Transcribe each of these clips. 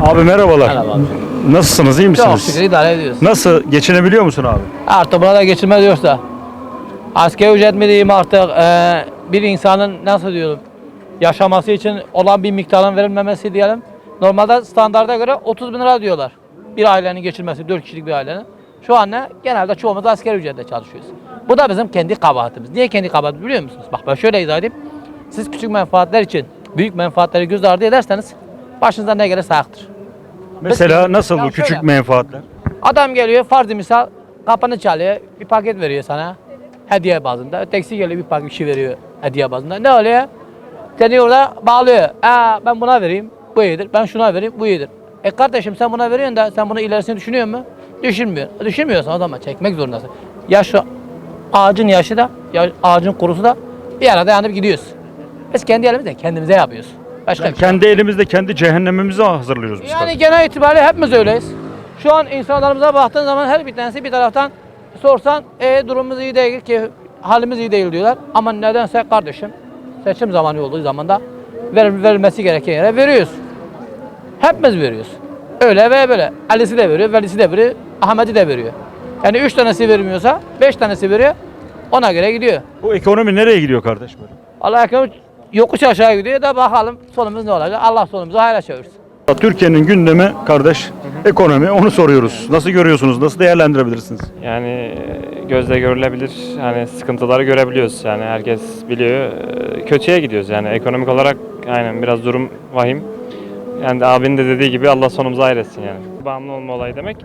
Abi merhabalar. Merhaba abi. Nasılsınız? iyi Çok misiniz? şükür idare ediyoruz. Nasıl? Geçinebiliyor musun abi? Artık buna da geçirme diyorsa. Asgari ücret mi diyeyim artık eee, bir insanın nasıl diyorum yaşaması için olan bir miktarın verilmemesi diyelim. Normalde standarda göre 30 bin lira diyorlar. Bir ailenin geçirmesi, 4 kişilik bir ailenin. Şu an ne? Genelde çoğumuz asgari ücretle çalışıyoruz. Bu da bizim kendi kabahatimiz. Niye kendi kabahatimiz biliyor musunuz? Bak ben şöyle izah edeyim. Siz küçük menfaatler için büyük menfaatleri göz ardı ederseniz başınıza ne gelirse haktır. Mesela nasıl Ya bu küçük şöyle. menfaatler? Adam geliyor farz misal kapını çalıyor bir paket veriyor sana hediye bazında. Ötekisi geliyor bir paket bir şey veriyor hediye bazında. Ne oluyor? Seni orada bağlıyor. Aa, ben buna vereyim bu iyidir. Ben şuna vereyim bu iyidir. E kardeşim sen buna veriyorsun da sen bunu ilerisini düşünüyor mu? Düşünmüyor. Düşünmüyorsan o zaman çekmek zorundasın. Ya şu ağacın yaşı da ya ağacın kurusu da bir arada yanıp gidiyoruz. Biz kendi elimizle kendimize yapıyoruz. Başka bir şey. kendi elimizde kendi cehennemimizi hazırlıyoruz biz. Yani genel itibariyle hepimiz öyleyiz. Şu an insanlarımıza baktığın zaman her bir tanesi bir taraftan sorsan e, durumumuz iyi değil ki halimiz iyi değil diyorlar. Ama nedense kardeşim seçim zamanı olduğu zaman da ver, verilmesi gereken yere veriyoruz. Hepimiz veriyoruz. Öyle ve böyle. Ali'si de veriyor, Veli'si de veriyor, Ahmet'i de veriyor. Yani üç tanesi vermiyorsa beş tanesi veriyor. Ona göre gidiyor. Bu ekonomi nereye gidiyor kardeş böyle? Allah ekonomi yokuş aşağı gidiyor da bakalım sonumuz ne olacak. Allah sonumuzu hayra çevirsin. Türkiye'nin gündemi kardeş ekonomi onu soruyoruz. Nasıl görüyorsunuz? Nasıl değerlendirebilirsiniz? Yani e, gözle görülebilir hani sıkıntıları görebiliyoruz yani herkes biliyor E, kötüye gidiyoruz yani ekonomik olarak aynen biraz durum vahim. Yani abinin de dediği gibi Allah sonumuzu hayretsin yani. Bağımlı olma olayı demek.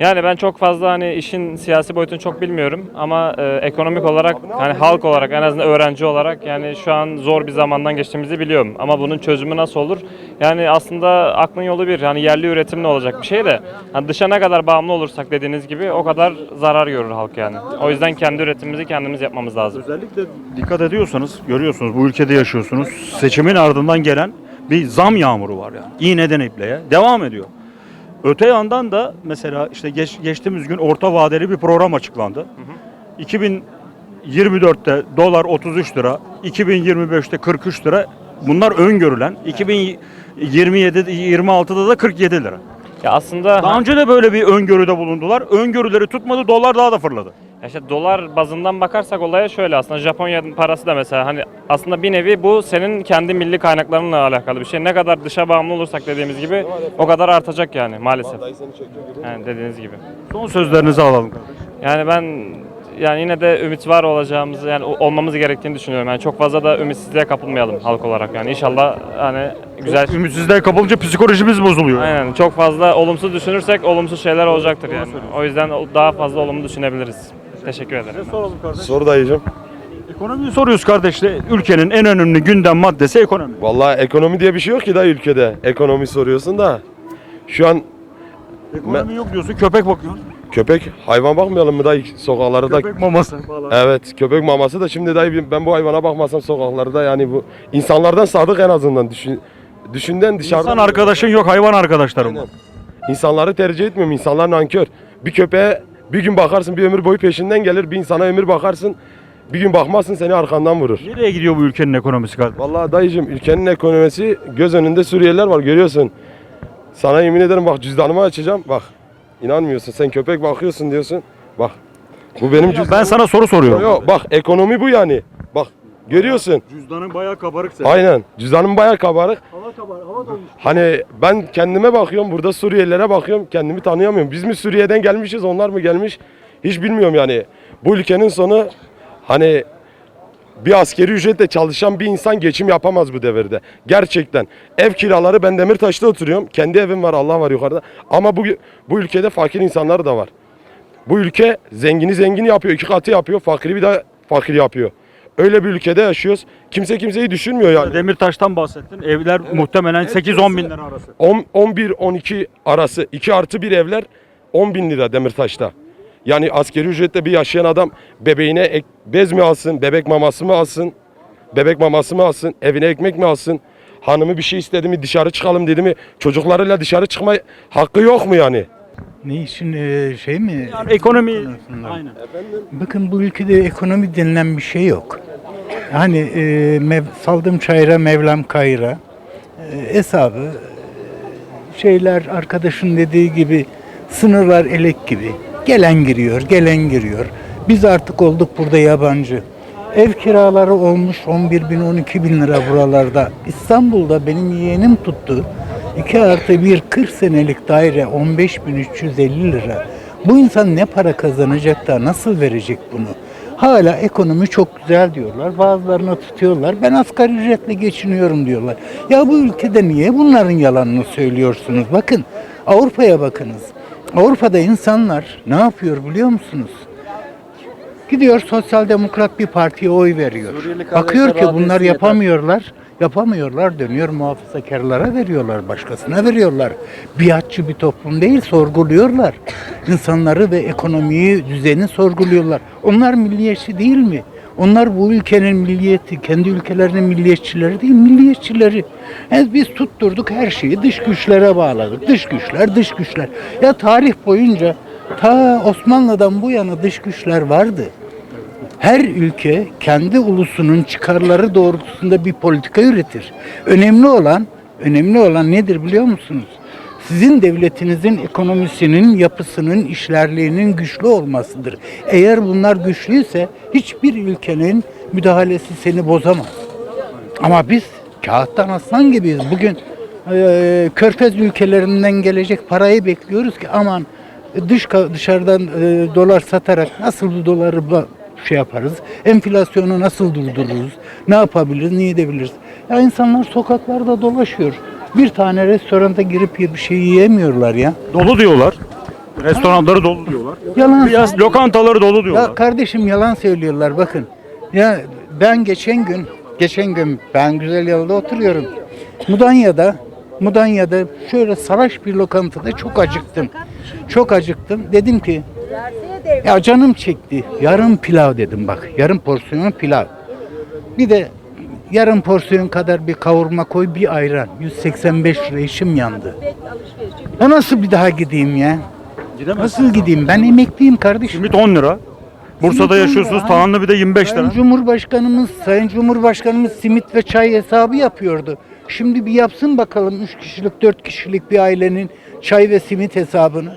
Yani ben çok fazla hani işin siyasi boyutunu çok bilmiyorum ama e, ekonomik olarak hani halk olarak en azından öğrenci olarak yani şu an zor bir zamandan geçtiğimizi biliyorum. Ama bunun çözümü nasıl olur? Yani aslında aklın yolu bir. Yani yerli üretimle olacak bir şey de hani dışa ne kadar bağımlı olursak dediğiniz gibi o kadar zarar görür halk yani. O yüzden kendi üretimimizi kendimiz yapmamız lazım. Özellikle dikkat ediyorsanız görüyorsunuz bu ülkede yaşıyorsunuz. Seçimin ardından gelen bir zam yağmuru var yani. İğneden ipliğe devam ediyor. Öte yandan da mesela işte geç, geçtiğimiz gün orta vadeli bir program açıklandı. 2024'te dolar 33 lira, 2025'te 43 lira. Bunlar öngörülen. 2027 26'da da 47 lira. Ya aslında Daha önce de böyle bir öngörüde bulundular. Öngörüleri tutmadı, dolar daha da fırladı. İşte dolar bazından bakarsak olaya şöyle aslında Japonya parası da mesela hani aslında bir nevi bu senin kendi milli kaynaklarınla alakalı bir şey. Ne kadar dışa bağımlı olursak dediğimiz gibi o kadar artacak yani maalesef. Yani dediğiniz gibi. Son sözlerinizi alalım kardeş. Yani ben yani yine de ümit var olacağımızı yani olmamız gerektiğini düşünüyorum. Yani çok fazla da ümitsizliğe kapılmayalım halk olarak yani inşallah hani güzel Ümitsizliğe kapılınca psikolojimiz bozuluyor. Aynen çok fazla olumsuz düşünürsek olumsuz şeyler olacaktır yani. O yüzden daha fazla olumlu düşünebiliriz. Teşekkür ederim. Soralım kardeş. Sor dayıcım. Ekonomiyi soruyoruz kardeşle. Ülkenin en önemli gündem maddesi ekonomi. Vallahi ekonomi diye bir şey yok ki dayı ülkede. Ekonomi soruyorsun da. Şu an Ekonomi yok diyorsun, köpek bakıyorsun. köpek hayvan bakmayalım mı dayı sokaklarda da. Köpek maması falan. Evet köpek maması da şimdi dayı ben bu hayvana bakmasam sokaklarda yani bu insanlardan sadık en azından düşün düşünden dışarıdan. İnsan arkadaşın yok, hayvan arkadaşlarım var. İnsanları tercih etmiyorum. İnsanlar nankör. Bir köpeğe bir gün bakarsın bir ömür boyu peşinden gelir. Bir insana ömür bakarsın. Bir gün bakmazsın seni arkandan vurur. Nereye gidiyor bu ülkenin ekonomisi kardeş? Vallahi dayıcım ülkenin ekonomisi göz önünde Suriyeliler var görüyorsun. Sana yemin ederim bak cüzdanımı açacağım bak. İnanmıyorsun sen köpek bakıyorsun diyorsun. Bak bu benim cüzdanım. Ben sana soru soruyorum. Yok bak ekonomi bu yani. Görüyorsun. Cüzdanın bayağı kabarık senin. Aynen cüzdanım bayağı kabarık. Hava kabarık, hava dolmuş. Hani ben kendime bakıyorum burada Suriyelilere bakıyorum kendimi tanıyamıyorum. Biz mi Suriye'den gelmişiz onlar mı gelmiş hiç bilmiyorum yani. Bu ülkenin sonu hani bir askeri ücretle çalışan bir insan geçim yapamaz bu devirde. Gerçekten. Ev kiraları ben Demirtaş'ta oturuyorum. Kendi evim var Allah var yukarıda. Ama bu, bu ülkede fakir insanlar da var. Bu ülke zengini zengin yapıyor. iki katı yapıyor. Fakiri bir daha fakir yapıyor. Öyle bir ülkede yaşıyoruz. Kimse kimseyi düşünmüyor yani. Demirtaş'tan bahsettin. Evler muhtemelen 8-10 bin lira arası. 11-12 arası 2 artı bir evler 10 bin lira Demirtaş'ta. Yani askeri ücretle bir yaşayan adam bebeğine ek, bez mi alsın, bebek maması mı alsın, bebek maması mı alsın, evine ekmek mi alsın, hanımı bir şey istedi mi dışarı çıkalım dedi mi çocuklarıyla dışarı çıkma hakkı yok mu yani? Ne için e, şey mi? Yani ekonomi konusunda? aynen. Bakın bu ülkede ekonomi denilen bir şey yok. Hani e, mev, saldım çayıra Mevlam kayıra e, hesabı e, şeyler arkadaşın dediği gibi sınırlar elek gibi. Gelen giriyor, gelen giriyor. Biz artık olduk burada yabancı. Ev kiraları olmuş 11 bin 12 bin lira buralarda. İstanbul'da benim yeğenim tuttu. 2 artı 1 40 senelik daire 15 bin 350 lira. Bu insan ne para kazanacak da nasıl verecek bunu? Hala ekonomi çok güzel diyorlar. Bazılarına tutuyorlar. Ben asgari ücretle geçiniyorum diyorlar. Ya bu ülkede niye bunların yalanını söylüyorsunuz? Bakın Avrupa'ya bakınız. Avrupa'da insanlar ne yapıyor biliyor musunuz? Gidiyor sosyal demokrat bir partiye oy veriyor. Bakıyor ki bunlar yapamıyorlar. Yapamıyorlar dönüyor muhafazakarlara veriyorlar, başkasına veriyorlar. Biatçı bir toplum değil, sorguluyorlar. İnsanları ve ekonomiyi, düzeni sorguluyorlar. Onlar milliyetçi değil mi? Onlar bu ülkenin milliyeti, kendi ülkelerinin milliyetçileri değil, milliyetçileri. Yani biz tutturduk her şeyi dış güçlere bağladık. Dış güçler, dış güçler. Ya tarih boyunca ta Osmanlı'dan bu yana dış güçler vardı. Her ülke kendi ulusunun çıkarları doğrultusunda bir politika üretir. Önemli olan, önemli olan nedir biliyor musunuz? Sizin devletinizin ekonomisinin, yapısının, işlerliğinin güçlü olmasıdır. Eğer bunlar güçlüyse hiçbir ülkenin müdahalesi seni bozamaz. Ama biz kağıttan aslan gibiyiz. Bugün e, körfez ülkelerinden gelecek parayı bekliyoruz ki aman e, dış dışarıdan e, dolar satarak nasıl bu doları şey yaparız? Enflasyonu nasıl durdururuz? Ne yapabiliriz? Ne edebiliriz? Ya insanlar sokaklarda dolaşıyor. Bir tane restoranta girip bir şey yiyemiyorlar ya. Dolu diyorlar. Restoranları dolu diyorlar. Yalan. Biraz lokantaları dolu diyorlar. Ya kardeşim yalan söylüyorlar bakın. Ya ben geçen gün geçen gün ben güzel yolda oturuyorum. Mudanya'da Mudanya'da şöyle salaş bir lokantada çok acıktım. Çok acıktım. Dedim ki ya canım çekti. Yarım pilav dedim bak. Yarım porsiyon pilav. Bir de yarım porsiyon kadar bir kavurma koy bir ayran. 185 lira işim yandı. Ya nasıl bir daha gideyim ya? Nasıl gideyim? Ben emekliyim kardeşim. Simit 10 lira. Bursa'da Simit on yaşıyorsunuz. lira. Tahanlı bir de 25 lira. Sayın Cumhurbaşkanımız, Sayın Cumhurbaşkanımız simit ve çay hesabı yapıyordu. Şimdi bir yapsın bakalım 3 kişilik, 4 kişilik bir ailenin çay ve simit hesabını.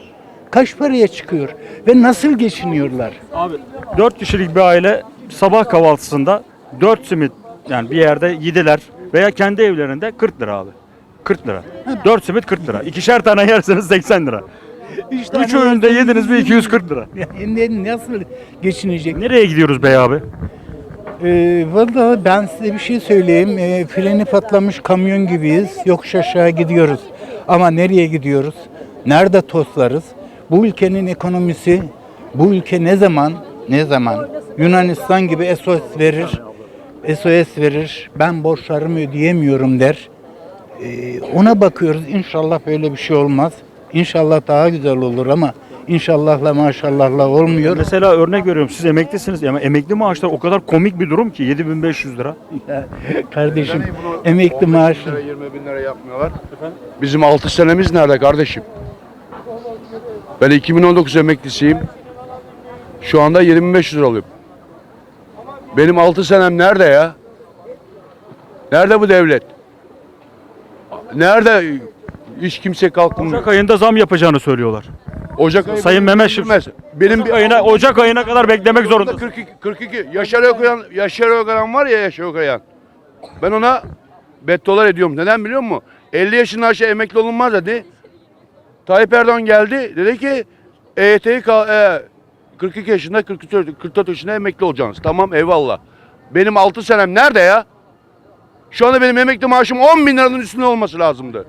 Kaç paraya çıkıyor ve nasıl geçiniyorlar? Abi 4 kişilik bir aile sabah kahvaltısında 4 simit yani bir yerde yediler veya kendi evlerinde 40 lira abi. 40 lira. 4 simit 40 lira. İkişer tane yerseniz 80 lira. Üç 3 öğünde yediniz mi 240 lira. Yani nasıl geçinecek? Nereye gidiyoruz bey abi? Ee, Valla ben size bir şey söyleyeyim. Ee, freni patlamış kamyon gibiyiz. Yokuş aşağı gidiyoruz. Ama nereye gidiyoruz? Nerede toslarız? Bu ülkenin ekonomisi, bu ülke ne zaman, ne zaman Yunanistan gibi SOS verir, SOS verir, ben borçlarımı ödeyemiyorum der. Ee, ona bakıyoruz. İnşallah böyle bir şey olmaz. İnşallah daha güzel olur ama inşallahla maşallahla olmuyor. Mesela örnek veriyorum siz emeklisiniz ama emekli maaşlar o kadar komik bir durum ki 7500 lira. Ya, Kardeşim emekli maaşı 20 bin lira yapmıyorlar. Bizim 6 senemiz nerede kardeşim? Ben 2019 emeklisiyim. Şu anda 2500 lira alıyorum. Benim 6 senem nerede ya? Nerede bu devlet? Nerede hiç kimse kalkmıyor? Ocak ayında zam yapacağını söylüyorlar. Ocak ayı Sayın Mehmet Şimşek. Benim Ocak ayına, Ocak ayına kadar beklemek zorunda. 42, 42. Yaşar Ökayan, Yaşar Ökayan var ya Yaşar Ökayan. Ben ona bettolar ediyorum. Neden biliyor musun? 50 yaşından aşağı emekli olunmaz dedi. Tayyip Erdoğan geldi. Dedi ki EYT'yi e, 42 yaşında 44, 44 yaşında emekli olacaksınız. Tamam eyvallah. Benim 6 senem nerede ya? Şu anda benim emekli maaşım 10 bin liranın üstünde olması lazımdı.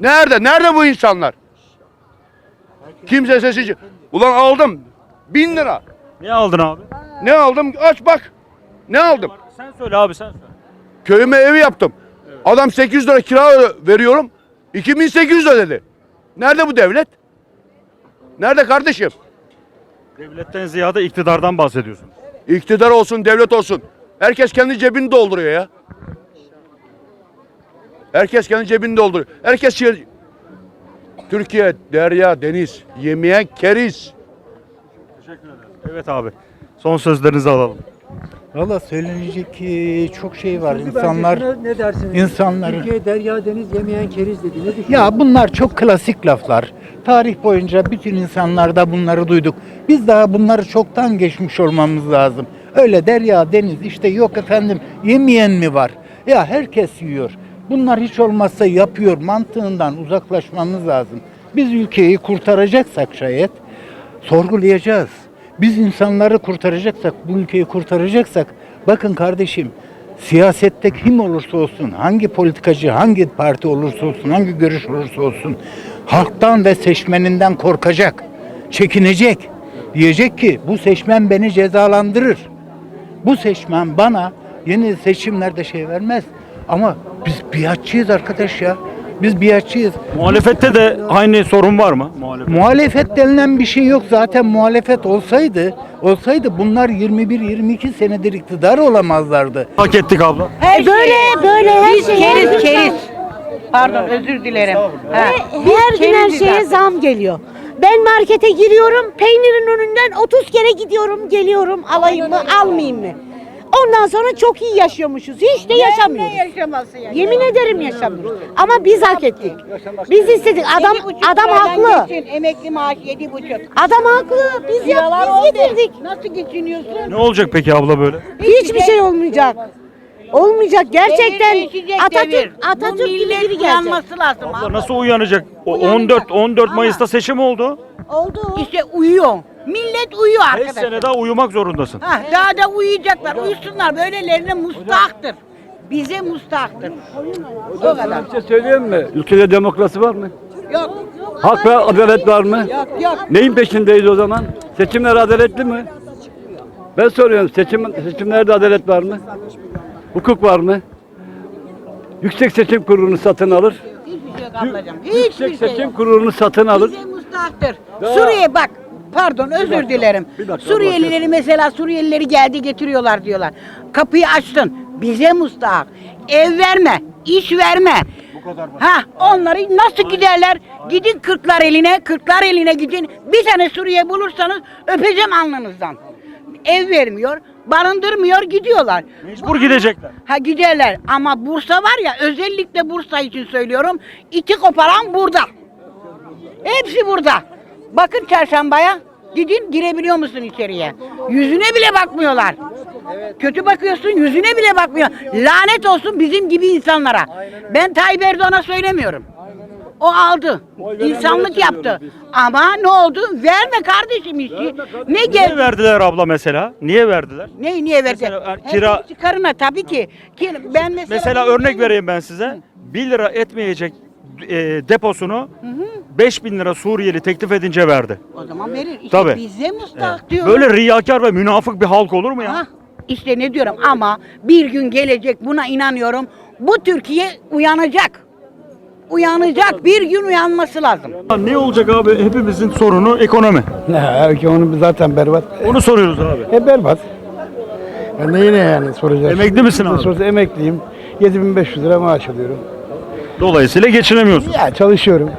Nerede? Nerede bu insanlar? Kimse sesi... Ulan aldım. Bin lira. Ne aldın abi? Ne aldım? Aç bak. Ne aldım? Sen söyle abi sen söyle. Köyüme evi yaptım. Adam 800 lira kira veriyorum. 2800 lira dedi. Nerede bu devlet? Nerede kardeşim? Devletten ziyade iktidardan bahsediyorsun. İktidar olsun, devlet olsun. Herkes kendi cebini dolduruyor ya. Herkes kendi cebini dolduruyor. Herkes şey... Türkiye, derya, deniz, yemeyen keriz. Evet abi. Son sözlerinizi alalım. Valla söylenecek e, çok şey var. Sözü İnsanlar ne dersiniz? insanları- Türkiye derya deniz yemeyen keriz dedi. Ne düşünüyorsunuz? Ya bunlar çok klasik laflar. Tarih boyunca bütün insanlarda bunları duyduk. Biz daha bunları çoktan geçmiş olmamız lazım. Öyle derya, deniz işte yok efendim yemeyen mi var? Ya herkes yiyor. Bunlar hiç olmazsa yapıyor mantığından uzaklaşmamız lazım. Biz ülkeyi kurtaracaksak şayet sorgulayacağız. Biz insanları kurtaracaksak, bu ülkeyi kurtaracaksak bakın kardeşim siyasette kim olursa olsun, hangi politikacı, hangi parti olursa olsun, hangi görüş olursa olsun halktan ve seçmeninden korkacak, çekinecek. Diyecek ki bu seçmen beni cezalandırır. Bu seçmen bana yeni seçimlerde şey vermez. Ama biz biatçıyız arkadaş ya. Biz biatçıyız. Muhalefette de aynı sorun var mı? Muhalefet. Muhalefet denilen bir şey yok. Zaten muhalefet olsaydı, olsaydı bunlar 21-22 senedir iktidar olamazlardı. Hak ettik abla. Her böyle böyle her Biz şeye keriz keriz. Pardon özür dilerim. Ha. Ve her gün her şeye zam geliyor. Ben markete giriyorum, peynirin önünden 30 kere gidiyorum, geliyorum, alayım mı, almayayım mı? Ondan sonra çok iyi yaşıyormuşuz. Hiç de yaşamıyoruz. Ne yaşaması ya? Yemin ederim yaşamıyoruz. Ama biz hak ettik. Biz istedik. Adam Yedi buçuk adam liradan haklı. geçin, Emekli maaş yedi buçuk. Adam haklı. Biz Kiralar yap, oldu. biz getirdik. Nasıl geçiniyorsun? Ne olacak peki abla böyle? Hiçbir şey olmayacak. Olmayacak. Gerçekten Devir değişecek, Atatürk devir. Atatürk Bu gibi millet biri gelecek. uyanması lazım. Abla nasıl uyanacak? O 14 14 Mayıs'ta seçim oldu. Oldu. İşte uyuyor. Millet uyuyor 5 arkadaşlar. sene daha uyumak zorundasın. Ha, daha da uyuyacaklar. Uyusunlar. Böylelerine mustahaktır. Bize mustahaktır. O kadar. Bir şey söyleyeyim mi? Ülkede demokrasi var mı? Yok. Hak ve adalet var mı? Yok yok. Neyin peşindeyiz o zaman? Seçimler adaletli mi? Ben soruyorum seçim, seçimlerde adalet var mı? Hukuk var mı? Yüksek Seçim Kurulu'nu satın alır. Hiçbir şey yok ablacığım. Yüksek Hiçbir şey Seçim yok. Kurulu'nu satın alır. Bize mustahaktır. Suriye bak. Pardon özür dilerim. bir dakika, Suriyelileri mesela Suriyelileri geldi getiriyorlar diyorlar. Kapıyı açtın. Bize mustahak. Ev verme, iş verme. Ha, onları nasıl giderler? Gidin kırklar eline, kırklar eline gidin. Bir tane Suriye bulursanız öpeceğim alnınızdan. Ev vermiyor, barındırmıyor, gidiyorlar. Mecbur gidecekler. Ha giderler ama Bursa var ya özellikle Bursa için söylüyorum. iti koparan burada. Hepsi burada. Bakın çarşambaya gidin girebiliyor musun içeriye? Yüzüne bile bakmıyorlar. Kötü bakıyorsun yüzüne bile bakmıyor. Lanet olsun bizim gibi insanlara. Ben Tayyip Erdoğan'a söylemiyorum. O aldı. İnsanlık yaptı. Ama ne oldu? Verme kardeşim işi. Ne Niye gel verdiler abla mesela? Niye verdiler? ne niye verdi? Mesela, er- Herkes kira- çıkarına tabii ki. Ki Ben mesela Mesela örnek vereyim ben size. 1 lira etmeyecek e, deposunu 5000 lira Suriyeli teklif edince verdi. O zaman verir. İşte Tabii. bize mustahak Evet. diyor. Böyle riyakar ve münafık bir halk olur mu ya? Ha, işte ne diyorum ama bir gün gelecek buna inanıyorum. Bu Türkiye uyanacak. Uyanacak. Bir gün uyanması lazım. Ne olacak abi? Hepimizin sorunu ekonomi. Ne, onu zaten berbat. Onu soruyoruz abi. E berbat. Ya neyine yani soracağız? Emekli misin abi? Sorusu emekliyim. 7500 lira maaş alıyorum. Dolayısıyla geçinemiyorsun. Ya çalışıyorum.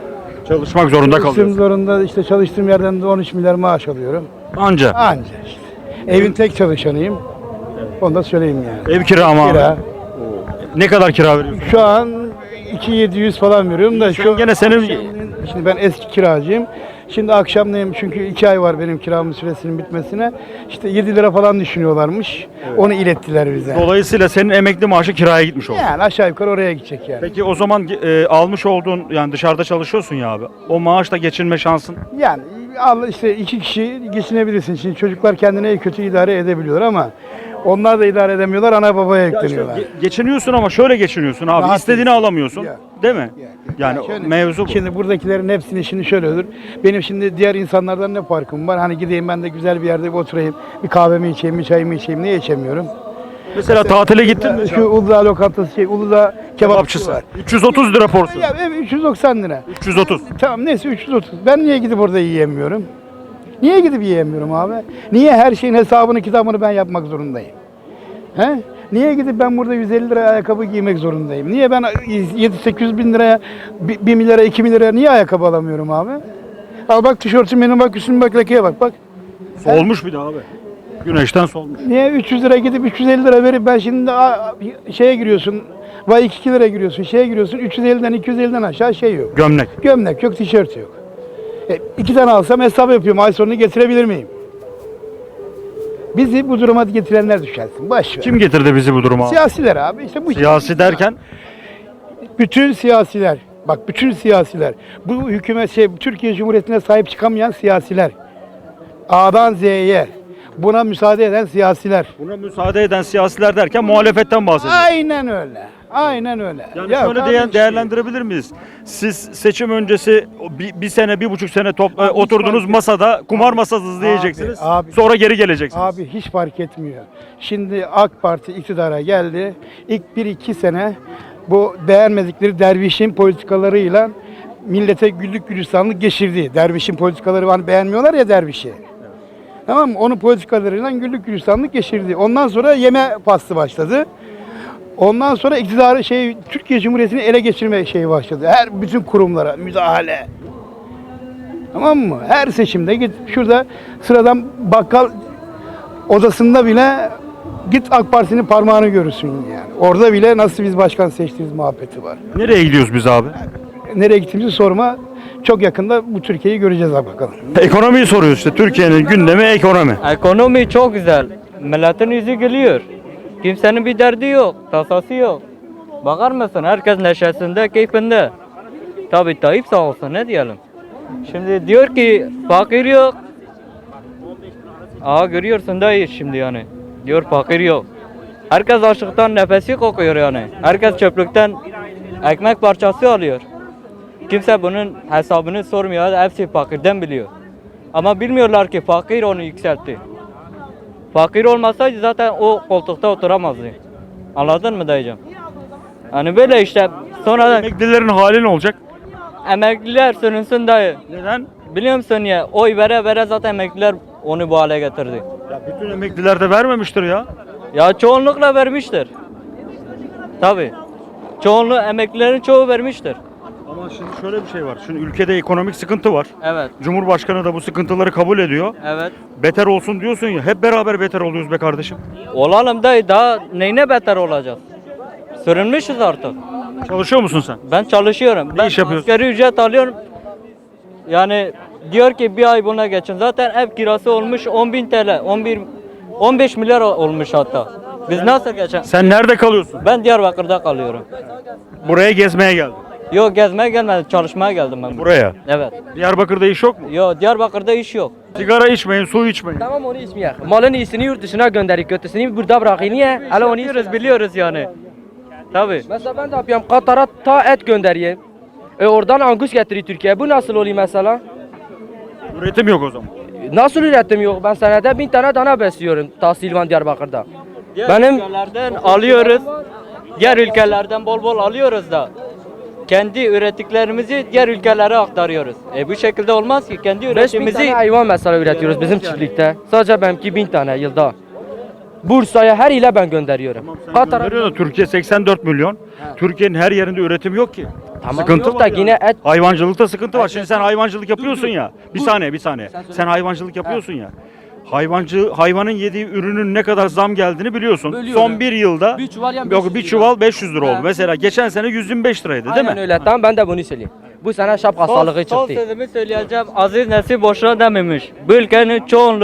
Çalışmak zorunda Çalıştığım kalıyorsun. zorunda işte çalıştığım yerden de 13 milyar maaş alıyorum. Anca. Anca işte. Evin tek çalışanıyım. Onu da söyleyeyim yani. Ev kira abi? Kira. Ne kadar kira veriyorsun? Şu an 2700 falan veriyorum da şu Gene senin Şimdi ben eski kiracıyım. Şimdi akşamleyin çünkü iki ay var benim kiramın süresinin bitmesine. İşte 7 lira falan düşünüyorlarmış. Onu ilettiler bize. dolayısıyla senin emekli maaşı kiraya gitmiş oldu. Yani aşağı yukarı oraya gidecek yani. Peki o zaman e, almış olduğun yani dışarıda çalışıyorsun ya abi. O maaşla geçinme şansın. Yani al işte iki kişi geçinebilirsin. Şimdi çocuklar kendine kötü idare edebiliyor ama onlar da idare edemiyorlar. Ana babaya yükleniyorlar. Ge- geçiniyorsun ama şöyle geçiniyorsun abi. Rahat İstediğini değilsin. alamıyorsun. Ya. Değil mi? Ya, ya. Yani Ya şöyle, mevzu bu. Şimdi buradakilerin hepsinin şimdi şöyle olur. Benim şimdi diğer insanlardan ne farkım var? Hani gideyim ben de güzel bir yerde bir oturayım. Bir kahvemi içeyim, bir çayımı içeyim. Niye içemiyorum? Mesela tatile gittin mi? Şu Uludağ lokantası şey, Uludağ kebapçısı var. 330 lira porsiyon. Ya ev 390 lira. 330. Tamam neyse 330. Ben niye gidip orada yiyemiyorum? Niye gidip yiyemiyorum abi? Niye her şeyin hesabını kitabını ben yapmak zorundayım? He? Niye gidip ben burada 150 liraya ayakkabı giymek zorundayım? Niye ben 7-800 bin liraya, 1 milyara, 2 milyara niye ayakkabı alamıyorum abi? Al bak tişörtüm benim bak üstüme bak lekeye bak bak. Olmuş bir de abi. Güneşten solmuş. Niye 300 lira gidip 350 lira verip ben şimdi şeye giriyorsun. Vay 2 lira giriyorsun, şeye giriyorsun. 350'den 250'den aşağı şey yok. Gömlek. Gömlek yok, tişört yok. E, iki tane alsam hesap yapıyorum. Ay sonunu getirebilir miyim? Bizi bu duruma getirenler düşersin. Ver. Kim getirdi bizi bu duruma? Siyasiler abi. işte bu Siyasi derken bütün siyasiler. Bak bütün siyasiler. Bu hükümet şey Türkiye Cumhuriyeti'ne sahip çıkamayan siyasiler. A'dan Z'ye. Buna müsaade eden siyasiler. buna müsaade eden siyasiler derken muhalefetten bahsediyoruz. Aynen öyle. Aynen öyle. Yani Ya şöyle değer- değerlendirebilir miyiz? Siz seçim öncesi bir, bir sene, bir buçuk sene top, e, oturdunuz fark- masada, kumar masası izleyeceksiniz. abi. Sonra geri geleceksiniz. Abi hiç fark etmiyor. Şimdi AK Parti iktidara geldi. İlk bir iki sene bu beğenmedikleri dervişin politikalarıyla millete güllük gülistanlık geçirdi. Dervişin politikaları hani beğenmiyorlar ya dervişi. Tamam mı? Onun politikalarıyla güllük gülistanlık geçirdi. Ondan sonra yeme faslı başladı. Ondan sonra iktidarı şey Türkiye Cumhuriyeti'ni ele geçirme şeyi başladı. Her bütün kurumlara müdahale. Tamam mı? Her seçimde git şurada sıradan bakkal odasında bile git AK Parti'nin parmağını görürsün yani. Orada bile nasıl biz başkan seçtiğimiz muhabbeti var. Nereye gidiyoruz biz abi? Nereye gittiğimizi sorma. Çok yakında bu Türkiye'yi göreceğiz abi bakalım. Ekonomiyi soruyoruz işte. Türkiye'nin gündemi ekonomi. Ekonomi çok güzel. Milletin yüzü gülüyor. Kimsenin bir derdi yok, tasası yok. Bakar mısın? Herkes neşesinde, keyfinde. Tabi Tayyip sağ olsun ne diyelim. Şimdi diyor ki fakir yok. Aa görüyorsun dayı şimdi yani. Diyor fakir yok. Herkes açlıktan nefesi kokuyor yani. Herkes çöplükten ekmek parçası alıyor. Kimse bunun hesabını sormuyor. Hepsi fakirden biliyor. Ama bilmiyorlar ki fakir onu yükseltti. Fakir olmasaydı zaten o koltukta oturamazdı. Anladın mı dayıcım? Hani böyle işte sonra Emeklilerin hali ne olacak? emekliler sürünsün dayı. Neden? Biliyor musun ya oy vere vere zaten emekliler onu bu hale getirdi. Ya bütün emekliler de vermemiştir ya. Ya çoğunlukla vermiştir. Tabi. Çoğunluğu emeklilerin çoğu vermiştir. Ama şimdi şöyle bir şey var. Şimdi ülkede ekonomik sıkıntı var. Evet. Cumhurbaşkanı da bu sıkıntıları kabul ediyor. Evet. Beter olsun diyorsun ya. Hep beraber beter oluyoruz be kardeşim. Olalım dayı daha neyine beter olacağız? Sürünmüşüz artık. Çalışıyor musun sen? Ben çalışıyorum. ben iş yapıyorsun? asgari ücret alıyorum. Yani diyor ki bir ay buna geçin. Zaten ev kirası olmuş 10 bin TL. 11, 15 milyar olmuş hatta. Biz nasıl geçen? Sen nerede kalıyorsun? Ben Diyarbakır'da kalıyorum. Buraya gezmeye geldim. Yok gezmeye gelmedim, çalışmaya geldim ben. Buraya. Evet. Diyarbakır'da iş yok mu? Yok Diyarbakır'da iş yok. Sigara içmeyin, su içmeyin. Tamam onu içmeyek. Malın iyisini yurt dışına gönderik, kötüsünü burada bırakın. Niye? Hala onu biliyoruz, biliyoruz yani. Tabii. Mesela ben de yapıyorum Katar'a ta et göndereyim. E oradan angus getiriyor Türkiye. Bu nasıl oluyor mesela? Üretim yok o zaman. Nasıl üretim yok? Ben senede bin tane dana besliyorum ta Silvan Diyarbakır'da. Diğer Benim- ülkelerden alıyoruz. Diğer ülkelerden bol bol alıyoruz da. Kendi ürettiklerimizi diğer ülkelere aktarıyoruz. E bu şekilde olmaz ki. Kendi 5000 üretimimizi tane hayvan mesela üretiyoruz bizim çiftlikte. Sadece benimki bin tane yılda. Bursa'ya her ile ben gönderiyorum. Katar'a Gönderiyor da Türkiye 84 milyon. Türkiye'nin her yerinde üretim yok ki. Tamam sıkıntı yok da var yani. yine et Hayvancılıkta sıkıntı var. Şimdi sen hayvancılık yapıyorsun ya. Bir saniye, bir saniye. Sen hayvancılık yapıyorsun ya. Hayvancı hayvanın yediği ürünün ne kadar zam geldiğini biliyorsun. Biliyorum. Son bir yılda Bir çuval yem yok 500 bir çuval 500 lira oldu. He. Mesela geçen sene 125 liraydı değil Aynen mi? öyle. Tamam ben de bunu söyleyeyim. Bu sene şapka son, sağlığı son çıktı. sözümü söyleyeceğim. Aziz Nesin boşuna dememiş. Bu ülkenin çoğunluğu